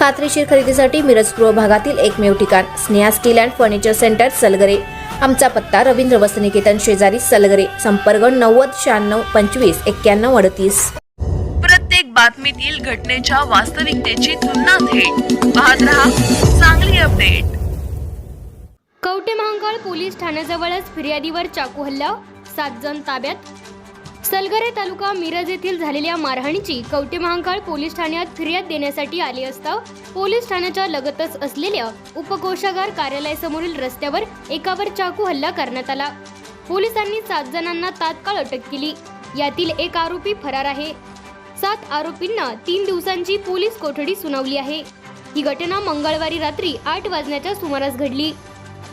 खात्रीशीर खरेदीसाठी मिरज पूर्व भागातील एकमेव ठिकाण Sneha steel and furniture centre Salgare. आमचा पत्ता रवींद्र वसनिकेतन शेजारी सलगरे संपर्क नव्वद शहाण्णव पंचवीस एक्क्याण्णव अडतीस. प्रत्येक बातमीतील घटनेच्या वास्तविकतेची तुलना थेट. पाहत रहा चांगली अपडेट. कवटे महांकाळ पोलीस ठाण्याजवळच फिर्यादीवर चाकू हल्ला सात जण ताब्यात सलगरे तालुका मिरज येथील झालेल्या मारहाणीची कवटे महांकाळ पोलीस ठाण्यात फिर्याद देण्यासाठी आली असता पोलीस ठाण्याच्या लगतच असलेल्या उपकोषागार कार्यालयासमोरील रस्त्यावर एकावर चाकू हल्ला करण्यात आला. पोलिसांनी सात जणांना तात्काळ अटक केली. यातील एक आरोपी फरार आहे. सात आरोपींना तीन दिवसांची पोलीस कोठडी सुनावली आहे. ही घटना मंगळवारी रात्री आठ वाजण्याच्या सुमारास घडली.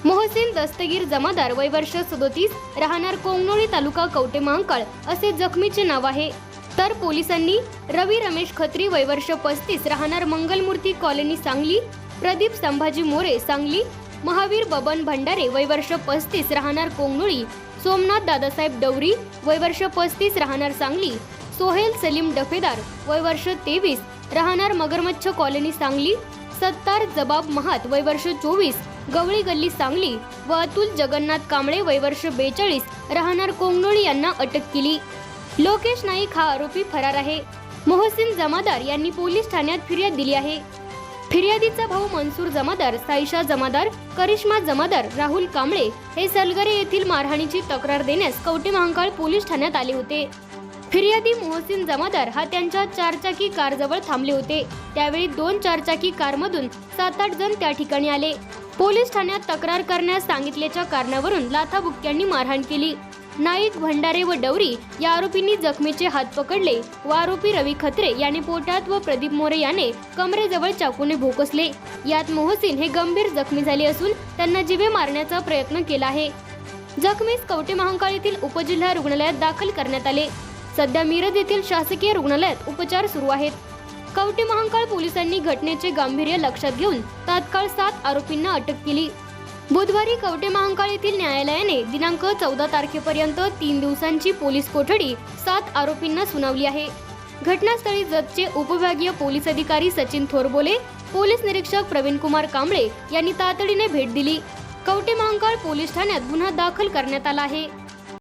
मोहसिन दस्तगीर जमादार वय वर्ष सदोतीस राहणार कोंगनोळी तालुका कवटे महांकाळ असे जखमीचे नाव आहे. तर पोलिसांनी रवी रमेश खत्री वय वर्ष पस्तीस राहणार मंगलमूर्ती कॉलनी सांगली प्रदीप संभाजी मोरे सांगली महावीर बबन भंडारे वय वर्ष पस्तीस राहणार कोंगनोळी सोमनाथ दादासाहेब डवरी वय वर्ष पस्तीस राहणार सांगली सोहेल सलीम डफेदार वय वर्ष तेवीस राहणार मगरमच्छ कॉलनी सांगली सत्तार जबाब महात वय वर्ष चोवीस गवळी गल्ली सांगली व अतुल जगन्नाथ कांबळे वय वर्ष बेचाळीस राहणार कोंगनोळी यांना अटक केली. लोकेश नाईक हा आरोपी फरार आहे. मोहसिन जमादार यांनी पोलीस ठाण्यात फिर्याद दिली आहे. फिर्यादीचा भाऊ मनसूर जमादार साईशा जमादार करिश्मा जमादार राहुल कांबळे हे सलगरे येथील मारहाणीची तक्रार देण्यास कवटे महांकाळ पोलीस ठाण्यात आले होते. फिर्यादी मोहसिन जमादार हा त्यांच्या चारचाकी कारजवळ थांबले होते. त्यावेळी दोन चारचाकी कारमधून सात आठ जण त्या ठिकाणी आले. पोलीस ठाण्यात तक्रार करण्यास सांगितल्याच्या कारणावरून लाथाबुक्क्यांनी मारहाण केली. नाईक भंडारे व डवरी या आरोपींनी जखमीचे हात पकडले व आरोपी रवी खत्रे याने पोटात व प्रदीप मोरे याने कमरेजवळ चाकूने भोकसले. यात मोहसिन हे गंभीर जखमी झाले असून त्यांना जिवे मारण्याचा प्रयत्न केला आहे. जखमीस कवटे महांकाळ येथील उपजिल्हा रुग्णालयात दाखल करण्यात आले. सध्या मिरज येथील शासकीय रुग्णालयात उपचार सुरू आहेत. कवटे महांकाळ पोलिसांनी घटनेचे गांभीर्य लक्षात घेऊन तात्काळ सात आरोपींना अटक केली. बुधवारी कवटे महांकाळ येथील न्यायालयाने दिनांक चौदा तारखेपर्यंत तीन दिवसांची पोलीस कोठडी सात आरोपींना सुनावली आहे. घटनास्थळी जतचे उपविभागीय पोलीस अधिकारी सचिन थोरबोले पोलीस निरीक्षक प्रवीण कुमार कांबळे यांनी तातडीने भेट दिली. कवटे महांकाळ पोलीस ठाण्यात गुन्हा दाखल करण्यात आला आहे.